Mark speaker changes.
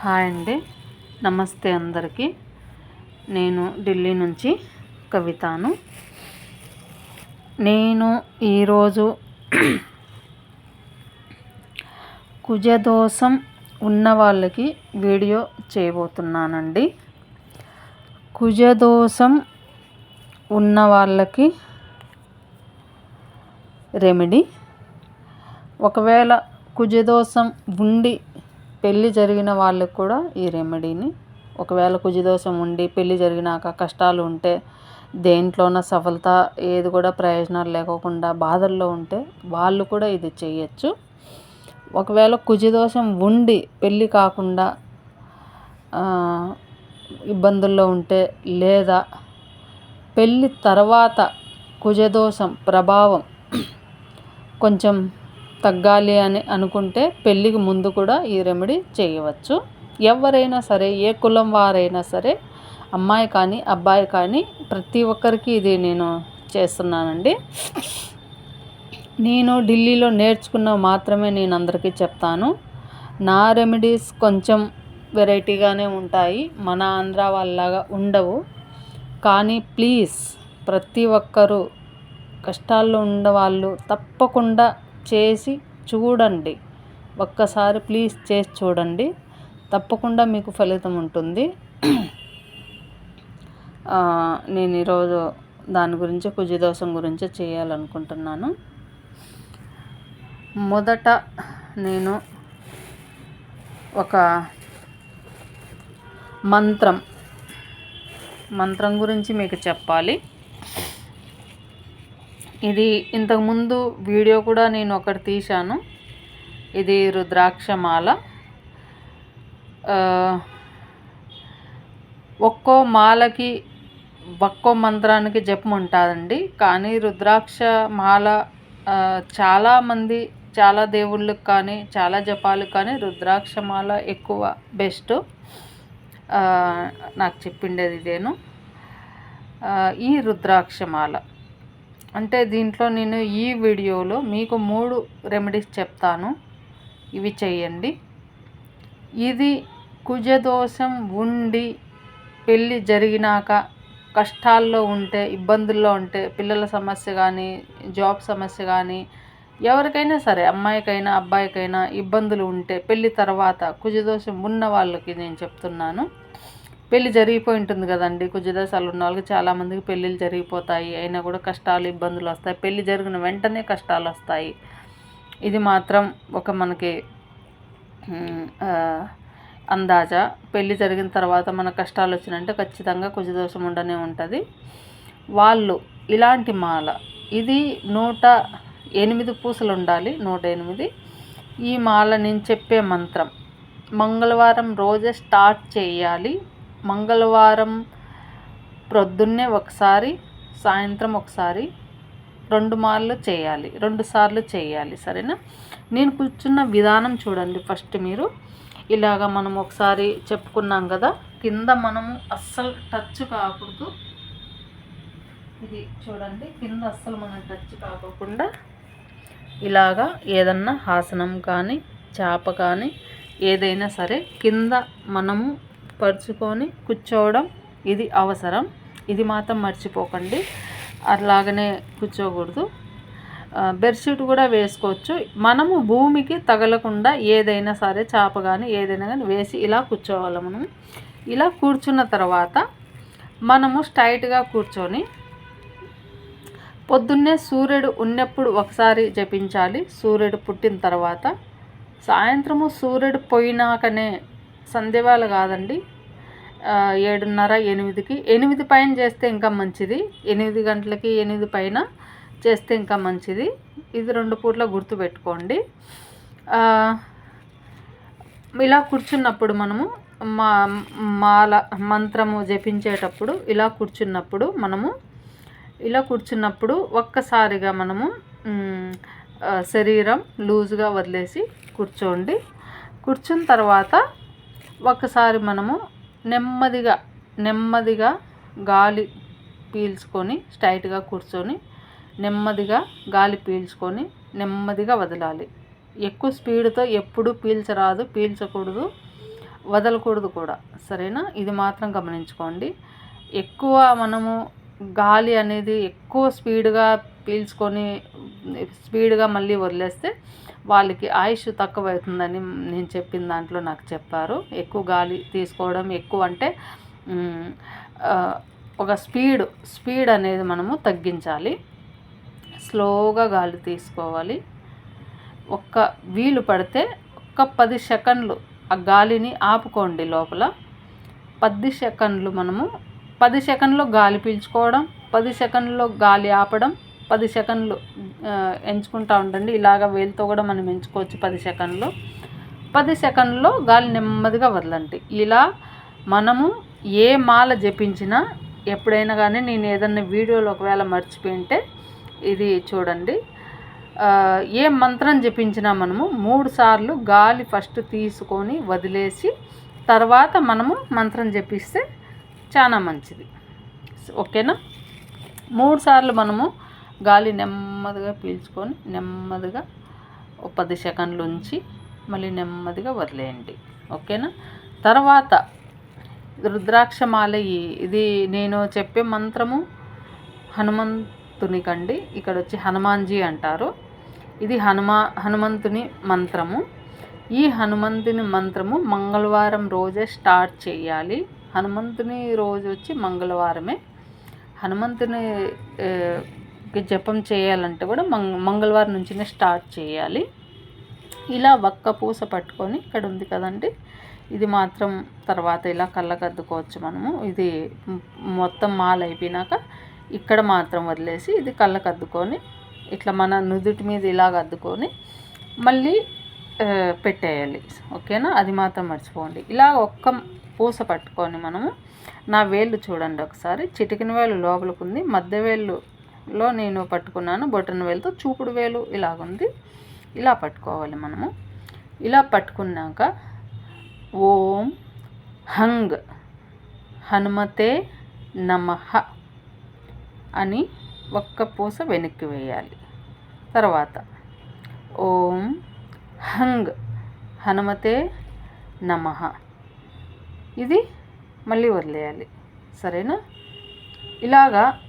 Speaker 1: Hi అండి. నమస్తే అందరికీ. నేను ఢిల్లీ నుంచి కవితాను. నేను ఈరోజు కుజదోషం ఉన్న వాళ్ళకి వీడియో చేయబోతున్నానండి. కుజదోషం ఉన్న వాళ్ళకి రెమెడీ. ఒకవేళ కుజదోషం ఉండి పెళ్ళి జరిగిన వాళ్ళకి కూడా ఈ రెమెడీని. ఒకవేళ కుజదోషం ఉండి పెళ్ళి జరిగినాక కష్టాలు ఉంటే దేంట్లోన సఫలత ఏది కూడా ప్రయోజనాలు లేకోకుండా బాధల్లో ఉంటే వాళ్ళు కూడా ఇది చేయొచ్చు. ఒకవేళ కుజదోషం ఉండి పెళ్ళి కాకుండా ఇబ్బందుల్లో ఉంటే లేదా పెళ్ళి తర్వాత కుజదోషం ప్రభావం కొంచెం తగ్గాలి అని అనుకుంటే పెళ్ళికి ముందు కూడా ఈ రెమెడీ చేయవచ్చు. ఎవరైనా సరే ఏ కులం వారైనా సరే అమ్మాయి కానీ అబ్బాయి కానీ ప్రతి ఒక్కరికి ఇది నేను చేస్తున్నానండి. నేను ఢిల్లీలో నేర్చుకున్న మాత్రమే నేను అందరికీ చెప్తాను. నా రెమెడీస్ కొంచెం వెరైటీగానే ఉంటాయి. మన ఆంధ్ర వాళ్ళలాగా ఉండవు. కానీ ప్లీజ్ ప్రతి ఒక్కరూ కష్టాల్లో ఉన్నవాళ్ళు తప్పకుండా చేసి చూడండి. ఒక్కసారి ప్లీజ్ చేసి చూడండి. తప్పకుండా మీకు ఫలితం ఉంటుంది. నేను ఈరోజు దాని గురించి కుజిదోషం గురించి చేయాలనుకుంటున్నాను. మొదట నేను ఒక మంత్రం మంత్రం గురించి మీకు చెప్పాలి. ఇది ఇంతకుముందు వీడియో కూడా నేను ఒకటి తీశాను. ఇది రుద్రాక్షమాల. ఒక్కో మాలకి ఒక్కో మంత్రానికి జపం ఉంటుందండి. కానీ రుద్రాక్ష మాల చాలామంది చాలా దేవుళ్ళకి కానీ చాలా జపాలకు కానీ రుద్రాక్ష మాల ఎక్కువ బెస్ట్. నాకు చెప్పిండేది ఇదేను. ఈ రుద్రాక్షమాల. అంటే దీంట్లో నేను ఈ వీడియోలో మీకు మూడు రెమెడీస్ చెప్తాను. ఇవి చేయండి. ఇది కుజదోషం ఉండి పెళ్ళి జరిగినాక కష్టాల్లో ఉంటే ఇబ్బందుల్లో ఉంటే పిల్లల సమస్య కానీ జాబ్ సమస్య కానీ ఎవరికైనా సరే అమ్మాయికైనా అబ్బాయికైనా ఇబ్బందులు ఉంటే పెళ్ళి తర్వాత కుజదోషం ఉన్న వాళ్ళకి నేను చెప్తున్నాను. పెళ్ళి జరిగిపోయి ఉంటుంది కదండి. కుజదశాలు ఉన్న వాళ్ళకి చాలామందికి పెళ్ళిళ్ళు జరిగిపోతాయి. అయినా కూడా కష్టాలు ఇబ్బందులు వస్తాయి. పెళ్ళి జరిగిన వెంటనే కష్టాలు వస్తాయి. ఇది మాత్రం ఒక మనకి అందాజా. పెళ్ళి జరిగిన తర్వాత మన కష్టాలు వచ్చినంటే ఖచ్చితంగా కుజదోషం ఉండనే ఉంటుంది. వాళ్ళు ఇలాంటి మాల ఇది నూట ఎనిమిది పూసలు ఉండాలి. నూట ఎనిమిది. ఈ మాల నేను చెప్పే మంత్రం మంగళవారం రోజే స్టార్ట్ చేయాలి. మంగళవారం ప్రొద్దున్నే ఒకసారి సాయంత్రం ఒకసారి రెండు మార్లు చేయాలి రెండు సార్లు చేయాలి సరేనా? నేను కూర్చున్న విధానం చూడండి ఫస్ట్ మీరు. ఇలాగ మనం ఒకసారి చెప్పుకున్నాం కదా కింద మనము అస్సలు టచ్ కాకూడదు. ఇది చూడండి కింద అస్సలు మనం టచ్ కాకుండా ఇలాగా ఏదన్నా ఆసనం కానీ చేప కానీ ఏదైనా సరే కింద మనము పరుచుకొని కూర్చోవడం ఇది అవసరం. ఇది మాత్రం మర్చిపోకండి. అలాగనే కూర్చోకూడదు. బెడ్షీట్ కూడా వేసుకోవచ్చు. మనము భూమికి తగలకుండా ఏదైనా సరే చేప కానీ ఏదైనా కానీ వేసి ఇలా కూర్చోవాలి మనం. ఇలా కూర్చున్న తర్వాత మనము స్ట్రైట్గా కూర్చొని పొద్దున్నే సూర్యుడు ఉన్నప్పుడు ఒకసారి జపించాలి. సూర్యుడు పుట్టిన తర్వాత సాయంత్రము సూర్యుడు పోయినాకనే సంధ్యవేళ కాదండి. ఏడున్నర ఎనిమిదికి ఎనిమిది పైన చేస్తే ఇంకా మంచిది. ఎనిమిది గంటలకి ఎనిమిది పైన చేస్తే ఇంకా మంచిది. ఇది రెండు పూట్ల గుర్తుపెట్టుకోండి ఇలా కూర్చున్నప్పుడు మనము మా మాల మంత్రము జపించేటప్పుడు ఇలా కూర్చున్నప్పుడు మనము ఇలా కూర్చున్నప్పుడు ఒక్కసారిగా మనము శరీరం లూజ్గా వదిలేసి కూర్చోండి. కూర్చున్న తర్వాత ఒకసారి మనము నెమ్మదిగా నెమ్మదిగా గాలి పీల్చుకొని స్ట్రైట్గా కూర్చొని నెమ్మదిగా గాలి పీల్చుకొని నెమ్మదిగా వదలాలి. ఎక్కువ స్పీడ్తో ఎప్పుడు పీల్చరాదు పీల్చకూడదు వదలకూడదు కూడా. సరేనా? ఇది మాత్రం గమనించుకోండి. ఎక్కువ మనము గాలి అనేది ఎక్కువ స్పీడ్గా పీల్చుకొని స్పీడ్గా మళ్ళీ వదిలేస్తే వాళ్ళకి ఆయుష్ తక్కువ అవుతుందని నేను చెప్పిన దాంట్లో నాకు చెప్పారు. ఎక్కువ గాలి తీసుకోవడం ఎక్కువ అంటే ఒక స్పీడ్ స్పీడ్ అనేది మనము తగ్గించాలి. స్లోగా గాలి తీసుకోవాలి. ఒక్క వీలు పడితే ఒక్క పది సెకండ్లు ఆ గాలిని ఆపుకోండి లోపల. పది సెకండ్లు మనము పది సెకండ్లో గాలి పీల్చుకోవడం పది సెకండ్లో గాలి ఆపడం పది సెకండ్లు ఎంచుకుంటూ ఉండండి. ఇలాగ వేలుతో కూడా మనం ఎంచుకోవచ్చు పది సెకండ్లు. పది సెకండ్లో గాలి నెమ్మదిగా వదలండి. ఇలా మనము ఏ మాల జపించినా ఎప్పుడైనా కానీ నేను ఏదన్నా వీడియోలో ఒకవేళ మర్చిపోయింటే ఇది చూడండి. ఏ మంత్రం జపించినా మనము మూడు సార్లు గాలి ఫస్ట్ తీసుకొని వదిలేసి తర్వాత మనము మంత్రం జపిస్తే చాలా మంచిది. ఓకేనా? మూడు సార్లు మనము గాలి నెమ్మదిగా పీల్చుకొని నెమ్మదిగా ఒక పది సెకండ్లు ఉంచి మళ్ళీ నెమ్మదిగా వదిలేయండి. ఓకేనా? తర్వాత రుద్రాక్షమాల ఇది నేను చెప్పే మంత్రము హనుమంతునికండి. ఇక్కడ వచ్చి హనుమాన్జీ అంటారు. ఇది హనుమా హనుమంతుని మంత్రము. ఈ హనుమంతుని మంత్రము మంగళవారం రోజే స్టార్ట్ చేయాలి. హనుమంతుని రోజు వచ్చి మంగళవారమే. హనుమంతుని జపం చేయాలంటే కూడా మంగ మంగళవారం నుంచినే స్టార్ట్ చేయాలి. ఇలా ఒక్క పూస పట్టుకొని ఇక్కడ ఉంది కదండి. ఇది మాత్రం తర్వాత ఇలా కళ్ళకద్దుకోవచ్చు మనము. ఇది మొత్తం మాల అయిపోయినాక ఇక్కడ మాత్రం వదిలేసి ఇది కళ్ళకద్దుకొని ఇట్లా మన నుదుటి మీద ఇలాగ అద్దుకొని మళ్ళీ పెట్టేయాలి. ఓకేనా? అది మాత్రం మర్చిపోండి. ఇలా ఒక్క పూస పట్టుకొని మనము నా వేళ్ళు చూడండి ఒకసారి. చిటికిన వేలు లోపలికి ఉంది. మధ్య వేళ్ళు లో నేను పట్టుకున్నాను బొటన్ వేలుతో చూపుడు వేలు ఇలాగుంది. ఇలా పట్టుకోవాలి మనము. ఇలా పట్టుకున్నాక ఓం హంగ్ హనుమతే నమః అని ఒక్క పూస వెనక్కి వేయాలి. తర్వాత ఓం హంగ్ హనుమతే నమః. ఇది మళ్ళీ వదిలేయాలి. సరేనా? ఇలాగా